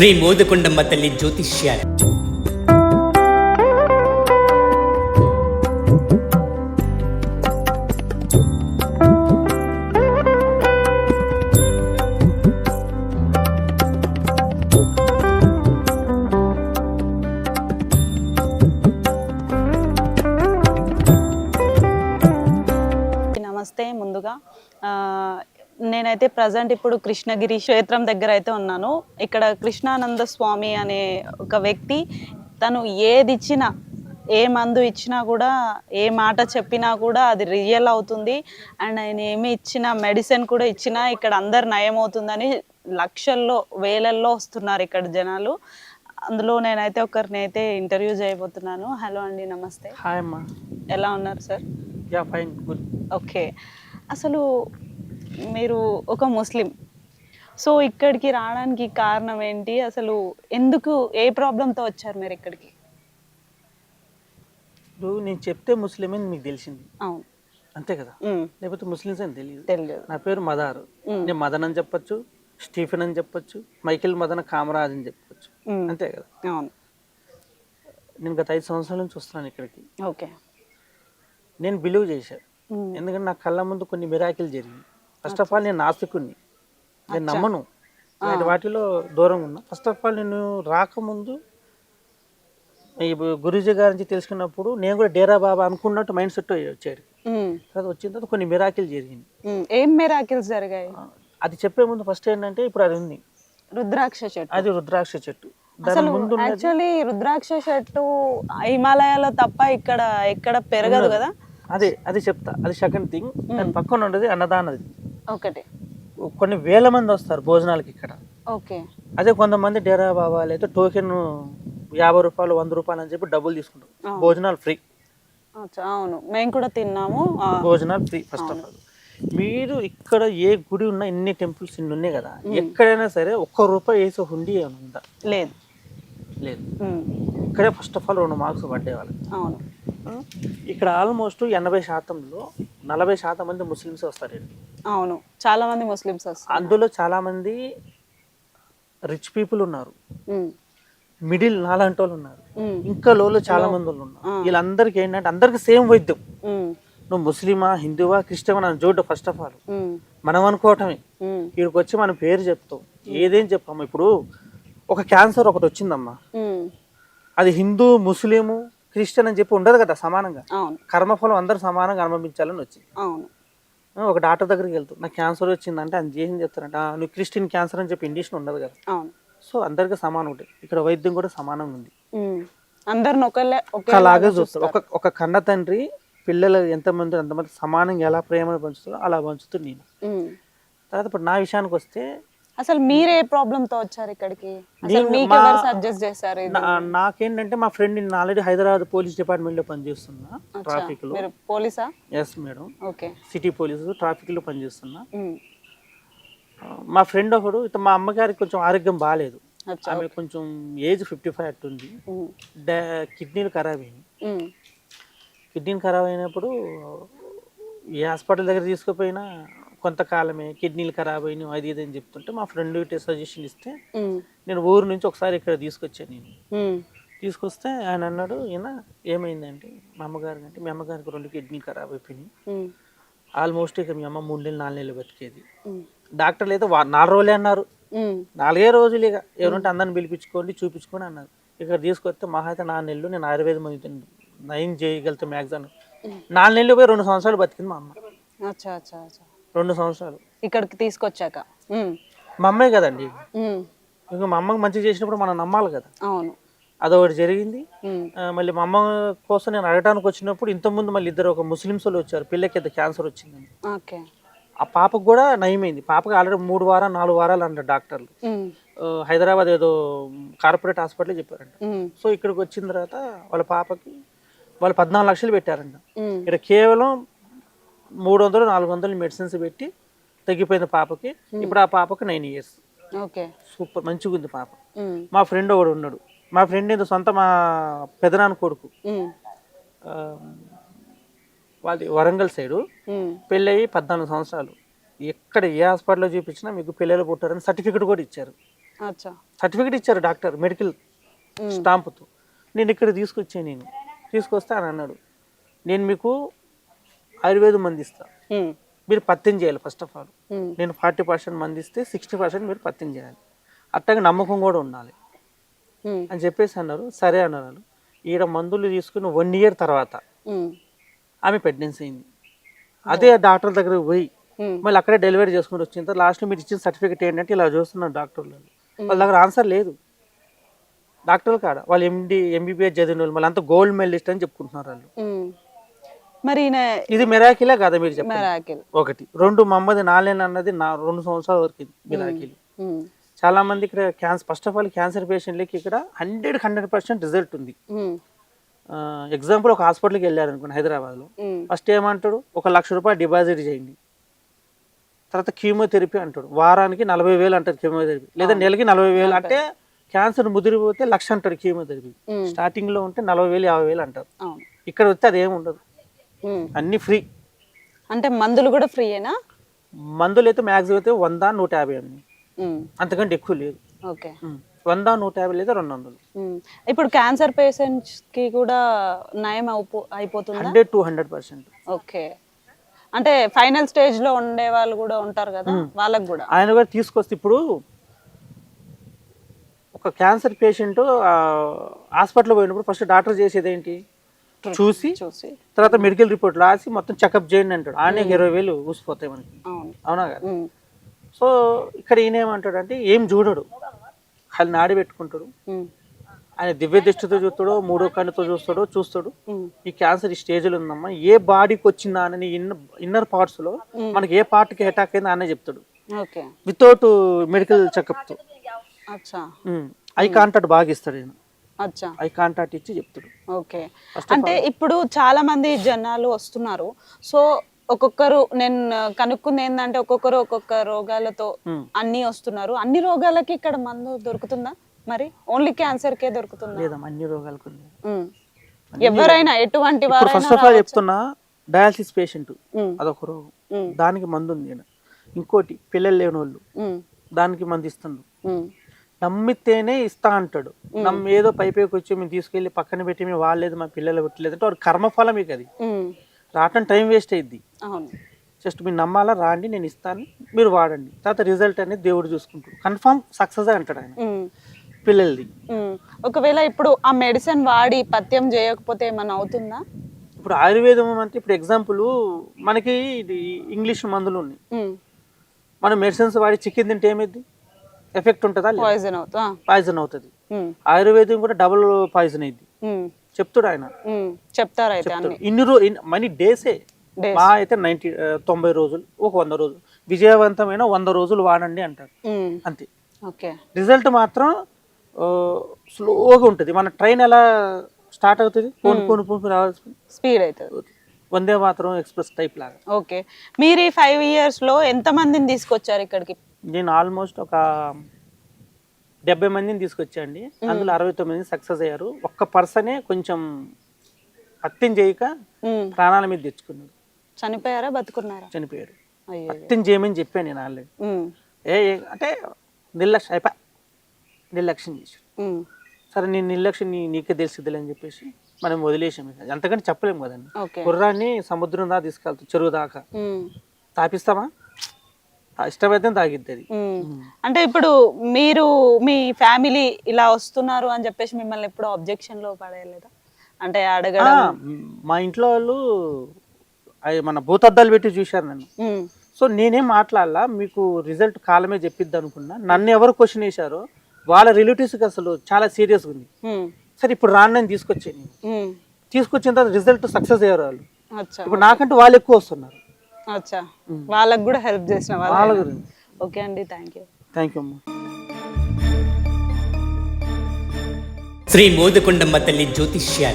శ్రీ మోదకొండమ్మ తల్లి జ్యోతిష్యాల. నమస్తే ముందుగా. నేనైతే ప్రజెంట్ ఇప్పుడు కృష్ణగిరి క్షేత్రం దగ్గర అయితే ఉన్నాను. ఇక్కడ కృష్ణానంద స్వామి అనే ఒక వ్యక్తి తను ఏది ఇచ్చినా ఏ మందు ఇచ్చినా కూడా ఏ మాట చెప్పినా కూడా అది రియల్ అవుతుంది. అండ్ ఆయన ఏమి ఇచ్చిన మెడిసిన్ కూడా ఇచ్చినా ఇక్కడ అందరు నయం అవుతుందని లక్షల్లో వేలల్లో వస్తున్నారు ఇక్కడ జనాలు. అందులో నేనైతే ఒకరిని అయితే ఇంటర్వ్యూ చేయబోతున్నాను. హలో అండి నమస్తే. హాయ్ అమ్మా. ఎలా ఉన్నారు sir? Yeah fine good okay. అసలు మీరు ఒక ముస్లిం. సో ఇక్కడికి రావడానికి కారణం ఏంటి? అసలు ఎందుకు ఏ ప్రాబ్లంతో వచ్చారు మీరు ఇక్కడికి? ఇప్పుడు నేను చెప్తే ముస్లిం అని మీకు తెలిసింది. అవును. అంతే కదా? లేకపోతే ముస్లిమ్స్ అని తెలియదు. తెలియదు. నా పేరు మదార్. నేను మదన్ అని చెప్పొచ్చు స్టీఫెన్ అని చెప్పొచ్చు మైకేల్ మదన్ కామరాజ్ అని చెప్పొచ్చు. అంతే కదా? అవును. నేను గత ఐదు సంవత్సరాల నుంచి వస్తున్నాను ఇక్కడికి. ఓకే. నేను బిలీవ్ చేశాను ఎందుకంటే నా కళ్ళ ముందు కొన్ని మిరాకిల్ జరిగింది. ఫస్ట్ ఆఫ్ ఆల్ నేను నాస్తికుణ్ణి. నేను నమ్మను. ఇలాంటి వాటిలో దూరంగా ఉన్నా. ఫస్ట్ ఆఫ్ ఆల్ నేను రాకముందు ఈ గురూజీ గారి నుంచి తెలుసుకున్నప్పుడు నేను కూడా డేరా బాబా అనుకున్నట్టు మైండ్ సెట్ వచ్చాడు ఉమ్, తర్వాత వచ్చిన తర్వాత కొన్ని మిరాకిల్ జరిగింది. ఏం మెరాకిల్స్ జరిగాయి? అది చెప్పే ముందు ఫస్ట్ ఏంటంటే ఇప్పుడు అది ఉంది. రుద్రాక్ష చెట్టు. అది రుద్రాక్ష చెట్టు. అసలు యాక్చువల్లీ రుద్రాక్ష చెట్టు హిమాలయాలో తప్ప ఇక్కడ ఎక్కడ పెరగదు కదా? అదే అది చెప్తా. అది సెకండ్ థింగ్ దాని పక్కన ఉండేది అన్నదానది. ఒకటి. కొన్ని వేల మంది వస్తారు భోజనాలకి ఇక్కడ. ఓకే. అదే కొంతమంది డేరా బాబాలు అయితే టోకెన్ యాభై రూపాయలు వంద రూపాయలు అని చెప్పి డబ్బులు తీసుకుంటారు. భోజనాలు ఫ్రీ. అవును. మేము కూడా తిన్నాము. భోజనాలు ఫ్రీ ఫస్ట్ ఆఫ్ ఆల్ మీరు ఇక్కడ ఏ గుడి ఉన్నా ఎన్ని టెంపుల్స్ ఇన్ని ఉన్నాయి కదా ఎక్కడైనా సరే ఒక్క రూపాయి వేసే హుండీ ఉందా? లేదు. లేదు. ఇక్కడే ఫస్ట్ ఆఫ్ ఆల్ రెండు మార్క్స్ పడ్డే వాళ్ళకి. అవును. ఇక్కడ ఆల్మోస్ట్ ఎనభై శాతంలో నలభై శాతం మంది ముస్లిమ్స్ వస్తారు. అవును చాలా మంది ముస్లిమ్స్ వస్తారు. అందులో చాలా మంది రిచ్ పీపుల్ ఉన్నారు. మిడిల్ నాలాంటి వాళ్ళు ఉన్నారు. ఇంకా లోలో చాలా మంది వాళ్ళు ఉన్నారు వీళ్ళందరికీ ఏంటంటే అందరికి సేమ్ వైద్యం. నువ్వు ముస్లిమా హిందువా క్రిస్టియన్ అని చూడ ఫస్ట్ ఆఫ్ ఆల్ మనం అనుకోవటమే. ఇక్కడికి వచ్చి మన పేరు చెప్తాం. ఏదేం చెప్పాము? ఇప్పుడు ఒక క్యాన్సర్ ఒకటి వచ్చిందమ్మా. అది హిందూ ముస్లిము క్రిస్టియన్ అని చెప్పి ఉండదు కదా సమానంగా. అవును. కర్మఫలం అందరూ సమానంగా అనుభవించాలని వచ్చింది. అవును. ఒక డాక్టర్ దగ్గరికి వెళ్తాం నాకు క్యాన్సర్ వచ్చిందంటే ఆయన ఏం చెప్తారంట "ఆ, నువ్వు క్రిస్టియన్ క్యాన్సర్ అని చెప్పి ఇండిషన్ ఉండదు కదా. అవును. సో అందరికీ సమానం ఉంటుంది ఇక్కడ వైద్యం కూడా సమానంగా ఉంది. అందరిని ఒకళ్ళే చూస్తారు. ఒక ఒక కన్న తండ్రి పిల్లలు ఎంతమంది ఎంతమంది సమానంగా ఎలా ప్రేమను పంచుతారో అలా పంచుతుంది నేను. తర్వాత ఇప్పుడు నా విషయానికి వస్తే అసలు మీరే ప్రాబ్లమ్తో వచ్చారు ఇక్కడికి? అసలు మీకు మా- ఎవరు సజెస్ట్ చేశారు ఇది? నా- నాకేంటంటే మా ఫ్రెండ్ నేను ఆల్రెడీ హైదరాబాద్ పోలీస్ డిపార్ట్మెంట్లో పనిచేస్తున్నా అచ్చా, ట్రాఫిక్లో మీరు పోలీసా? Yes madam okay. City police ట్రాఫిక్లో పనిచేస్తున్నా. ఉమ్, ఆ, మా ఫ్రెండ్ ఒకడు ఇత మా అమ్మగారికి కొంచెం ఆరోగ్యం బాగాలేదు అచ్చా ఆమె కొంచెం ఏజ్ ఫిఫ్టీ ఫైవ్ అట్టుంది. ఉమ్, డా- కిడ్నీలు ఖరాబ్ ఉమ్, కిడ్నీలు ఖరాబ్ అయినప్పుడు ఏ హాస్పిటల్ దగ్గర తీసుకుపోయినా కొంతకాలమే కిడ్నీలు ఖరాబ్ అయినాయి అది ఇది అని చెప్తుంటే మా ఫ్రెండ్ సజెషన్ ఇస్తే నేను ఊరు నుంచి ఒకసారి ఇక్కడ తీసుకొచ్చాను నేను. తీసుకొస్తే ఆయన అన్నాడు ఈయన ఏమైందంటే మా అమ్మగారికి అంటే మీ అమ్మగారికి రెండు కిడ్నీలు ఖరాబ్ అయిపోయినాయి. ఆల్మోస్ట్ ఇక మీ అమ్మ మూడు నెలలు నాలుగు నెలలు బతికేది. డాక్టర్లు అయితే నాలుగు రోజులే అన్నారు. నాలుగే రోజులు ఇక. ఎవరుంటే అందరిని పిలిపించుకోండి చూపించుకోండి అన్నారు. ఇక్కడ తీసుకొస్తే మహా అయితే నాలుగు నెలలు నేను ఆయుర్వేదం మంది నయం చేయగలుగుతా మ్యాక్సిమం నాలుగు నెలలు పోయి రెండు సంవత్సరాలు బతికింది మా అమ్మ. అచ్చా అచ్చా అచ్చా. రెండు సంవత్సరాలు. ఇక్కడికి తీసుకొచ్చాక. మా అమ్మే కదండి. ఇక మా అమ్మకి మంచి చేసినప్పుడు మనం నమ్మాలి కదా. అవును. అదొకటి జరిగింది. మళ్ళీ మా అమ్మ కోసం నేను అడగడానికి వచ్చినప్పుడు ఇంతకుముందు మళ్ళీ ఇద్దరు ఒక ముస్లిమ్స్ వాళ్ళు వచ్చారు. పిల్లకి అయితే క్యాన్సర్ వచ్చిందని. ఓకే. ఆ పాపకు కూడా నయమైంది. పాపకి ఆల్రెడీ మూడు వారాలు నాలుగు వారాలు అంటారు డాక్టర్లు. హైదరాబాద్ ఏదో కార్పొరేట్ హాస్పిటల్ చెప్పారంట. సో ఇక్కడికి వచ్చిన తర్వాత వాళ్ళ పాపకి వాళ్ళు పద్నాలుగు లక్షలు పెట్టారంట. ఇక్కడ కేవలం మూడు వందలు నాలుగు వందలు మెడిసిన్స్ పెట్టి తగ్గిపోయింది పాపకి. ఇప్పుడు ఆ పాపకి నైన్ ఇయర్స్. ఓకే. సూపర్ మంచిగా ఉంది పాప. మా ఫ్రెండ్ ఒకడు ఉన్నాడు. మా ఫ్రెండ్ ఏదో సొంత మా పెదనాన్న కొడుకు. వాళ్ళది వరంగల్ సైడు. పెళ్ళయి పద్నాలుగు సంవత్సరాలు. ఎక్కడ ఏ హాస్పిటల్లో చూపించినా మీకు పిల్లలు పుట్టారని సర్టిఫికెట్ కూడా ఇచ్చారు. సర్టిఫికేట్ ఇచ్చారు డాక్టర్ మెడికల్ స్టాంపుతో. నేను ఇక్కడ తీసుకొచ్చాను నేను. తీసుకొస్తా అని అన్నాడు. నేను మీకు ఆయుర్వేదం మంది ఇస్తా ఉమ్, మీరు పత్యం చేయాలి ఫస్ట్ ఆఫ్ ఆల్ నేను ఫార్టీ పర్సెంట్ మంది ఇస్తే సిక్స్టీ పర్సెంట్ మీరు పత్యం చేయాలి. అట్లాగే నమ్మకం కూడా ఉండాలి. అని చెప్పేసి అన్నారు. సరే అన్నారు వాళ్ళు. ఈడ మందులు తీసుకుని వన్ ఇయర్ తర్వాత ఆమె ప్రెగ్నెన్సీ అయింది. అదే డాక్టర్ దగ్గరకు పోయి మళ్ళీ అక్కడే డెలివరీ చేసుకుని వచ్చిన తర్వాత లాస్ట్లో మీరు ఇచ్చిన సర్టిఫికేట్ ఏంటంటే ఇలా చూస్తున్నారు డాక్టర్లు వాళ్ళ దగ్గర ఆన్సర్ లేదు. డాక్టర్లు కాడ. వాళ్ళు ఎండి ఎంబీబీఎస్ చదివిన వాళ్ళు మళ్ళీ అంత గోల్డ్ మెడలిస్ట్ అని చెప్పుకుంటున్నారు వాళ్ళు. మరి ఇది మెరాకిలే కదా మీరు చెప్పండి. మెరాకిల్. ఒకటి. రెండు మమ్మది నాలేన్ అన్నది నా రెండు సంవత్సరాల వరకు మిరాకిల్. చాలా మంది ఇక్కడ cancer first of all cancer పేషెంట్లకి ఇక్కడ హండ్రెడ్ హండ్రెడ్ పర్సెంట్ రిజల్ట్ ఉంది. ఎగ్జాంపుల్ ఒక హాస్పిటల్కి వెళ్ళారు అనుకోండి హైదరాబాద్లో. ఫస్ట్ ఏమంటాడు? ఒక లక్ష రూపాయలు డిపాజిట్ చేయండి. తర్వాత కీమోథెరపీ అంటాడు. వారానికి నలభై వేలు అంటారు కీమోథెరపీ. లేదా నెలకి నలభై వేలు. అంటే క్యాన్సర్ ముదిరిపోతే లక్ష అంటారు కీమోథెరపీ. ఉమ్. స్టార్టింగ్లో ఉంటే నలభై వేలు యాభై వేలు అంటారు. ఇక్కడ వస్తే అదేం ఉండదు. అన్ని ఫ్రీ. అంటే మందులు కూడా ఫ్రీయేనా? మందులు అయితే మ్యాక్సిమం అయితే వంద నూట యాభై అండి. అంతకంటే ఎక్కువ లేదు. ఓకే. వంద నూట యాభై లేదా రెండు వందలు. ఇప్పుడు క్యాన్సర్ పేషెంట్స్కి కూడా నయం అయిపో అయిపోతుందా? Hundred two hundred percent. Okay. అంటే ఫైనల్ స్టేజ్లో ఉండే వాళ్ళు కూడా ఉంటారు కదా? వాళ్ళకి కూడా? ఆయన కూడా తీసుకొస్తే ఇప్పుడు ఒక క్యాన్సర్ పేషెంట్ హాస్పిటల్ పోయినప్పుడు ఫస్ట్ డాక్టర్ చేసేది ఏంటి? చూసి చూసి. తర్వాత మెడికల్ రిపోర్ట్ రాసి మొత్తం చెకప్ చేయండి అంటాడు. ఆయన ఇరవై వేలు ఊసిపోతాయి మనకి. అవును. కదా? సో ఇక్కడ ఈయన ఏమంటాడు అంటే ఏం చూడడు. ఆయన నాడి పెట్టుకుంటాడు. ఆయన దివ్య దృష్టితో చూస్తాడో మూడో కన్నుతో చూస్తాడో చూస్తాడు. ఈ క్యాన్సర్ ఈ స్టేజ్లో ఉందమ్మా. ఏ బాడీకి వచ్చిందా అని ఇన్న ఇన్నర్ పార్ట్స్లో మనకి ఏ పార్ట్కి అటాక్ అయిందో అనే చెప్తాడు. వితౌట్ మెడికల్ చెకప్తో అచ్చా. ఐ కాంటాక్ట్ బాగా ఇస్తాడు ఈయన. ఐ కాంటాక్ట్ ఇచ్చి చెప్తాడు. ఓకే. అంటే ఇప్పుడు చాలా మంది జనాలు వస్తున్నారు. సో ఒక్కొక్కరు నేను కనుక్కుంది ఏంటంటే ఒక్కొక్కరు ఒక్కొక్క రోగాలతో. అన్ని వస్తున్నారు. అన్ని రోగాలకి ఇక్కడ మందు దొరుకుతుందా? మరి ఓన్లీ క్యాన్సర్ కే దొరుకుతుందా? లేదమ్మా అన్ని రోగాలకు. ఎవరైనా ఎటువంటి ఫస్ట్ ఆఫ్ ఆల్ చెప్తున్నా డయాలసిస్ పేషెంట్ అదొక రోగం. దానికి మందు ఉంది. ఇంకోటి పిల్లలు లేని వాళ్ళు దానికి మందు ఇస్తుండ్రు. ఉమ్, నమ్మితేనే ఇస్తా అంటాడు. నమ్మి ఏదో పైపైకి వచ్చి మేము తీసుకెళ్ళి పక్కన పెట్టి మేము వాళ్ళలేదు మా పిల్లలు పెట్టలేదు అంటే వాడు కర్మఫలం మీకు అది. రావటం టైం వేస్ట్ అయింది జస్ట్ మీరు నమ్మాలా రాండి నేను ఇస్తాను మీరు వాడండి. తర్వాత రిజల్ట్ అనేది దేవుడు చూసుకుంటాడు. కన్ఫామ్ సక్సెస్ అంటాడు ఆయన. పిల్లలది. ఒకవేళ ఇప్పుడు ఆ మెడిసిన్ వాడి పథ్యం చేయకపోతే ఏమైనా అవుతుందా? ఇప్పుడు ఆయుర్వేదం అంటే ఇప్పుడు ఎగ్జాంపుల్ మనకి ఇది ఇంగ్లీష్ మందులు ఉన్నాయి. మనం మెడిసిన్స్ వాడి చికెన్ తింటే ఏమైంది ఎఫెక్ట్ ఉంటుందా పాయిజన్ అవుతా పాయిజన్ అవుతుంది. ఆయుర్వేదం కూడా డబుల్ పాయిజన్ అయింది చెప్తాడు ఆయన. ఉమ్. చెప్తారు అయితే ఇన్ని రో ఇన్- మనీ డేసే. మా అయితే నైంటీ తొంభై రోజులు ఒక వంద రోజులు. విజయవంతమైన వంద రోజులు వాడండి అంటారు ఉమ్, అంతే. ఓకే రిజల్ట్ మాత్రం స్లోగా ఉంటుంది. మన ట్రైన్ ఎలా స్టార్ట్ అవుతుంది? పోను పోను పోను రావాల్సి స్పీడ్ అవుతుంది. వందే మాత్రం ఎక్స్ప్రెస్ టైప్ లాగా. ఓకే మీరు ఈ ఫైవ్ ఇయర్స్లో ఎంత మందిని తీసుకొచ్చారు ఇక్కడికి? నేను ఆల్మోస్ట్ ఒక డెబ్బై మందిని తీసుకొచ్చాండి. అందులో అరవై తొమ్మిది సక్సెస్ అయ్యారు. ఒక్క పర్సనే కొంచెం హత్యం చేయక ప్రాణాల మీద తెచ్చుకున్నాడు చనిపోయారా బతుకున్నారా? చనిపోయాడు అయ్యో హత్యం చేయమని చెప్పాను నేను ఆల్రెడీ. ఏ అంటే నిర్లక్ష్యం అయిపోయి నిర్లక్ష్యం చేశాడు సరే నేను నిర్లక్ష్యం నీ నీకే తెలిసిద్దిలే అని చెప్పేసి మనం వదిలేసాం ఇక. అంతకంటే చెప్పలేము కదండి. గుర్రాన్ని సముద్రం దాకా తీసుకెళ్తాం చెరువు దాకా. తాపిస్తామా ఇష్టమైతే తాగిద్ది. అంటే ఇప్పుడు మీరు మీ ఫ్యామిలీ ఇలా వస్తున్నారు అని చెప్పేసి మిమ్మల్ని ఎప్పుడు అబ్జెక్షన్లో పడేయలేదా? అంటే అడగడం. మా ఇంట్లో వాళ్ళు అవి మన భూతద్దాలు పెట్టి చూశారు నన్ను. ఉమ్, సో నేనేం మాట్లాడాలా మీకు రిజల్ట్ కాలమే చెప్పిద్ది అనుకున్నా. నన్ను ఎవరు క్వశ్చన్ వేశారో వాళ్ళ రిలేటివ్స్కి అసలు చాలా సీరియస్గా ఉంది సరే ఇప్పుడు రాను నేను తీసుకొచ్చాను నేను. తీసుకొచ్చిన తర్వాత రిజల్ట్ సక్సెస్ అయ్యారు వాళ్ళు. ఇప్పుడు నాకంటే వాళ్ళు ఎక్కువ వస్తున్నారు. అచ్చా. వాళ్ళకు కూడా హెల్ప్ చేసిన వాళ్ళ గురించి. ఓకే అండి థ్యాంక్ యూ థ్యాంక్ యూ అమ్మా. శ్రీ మోదకొండమ్మ తల్లి జ్యోతిష్యాలయం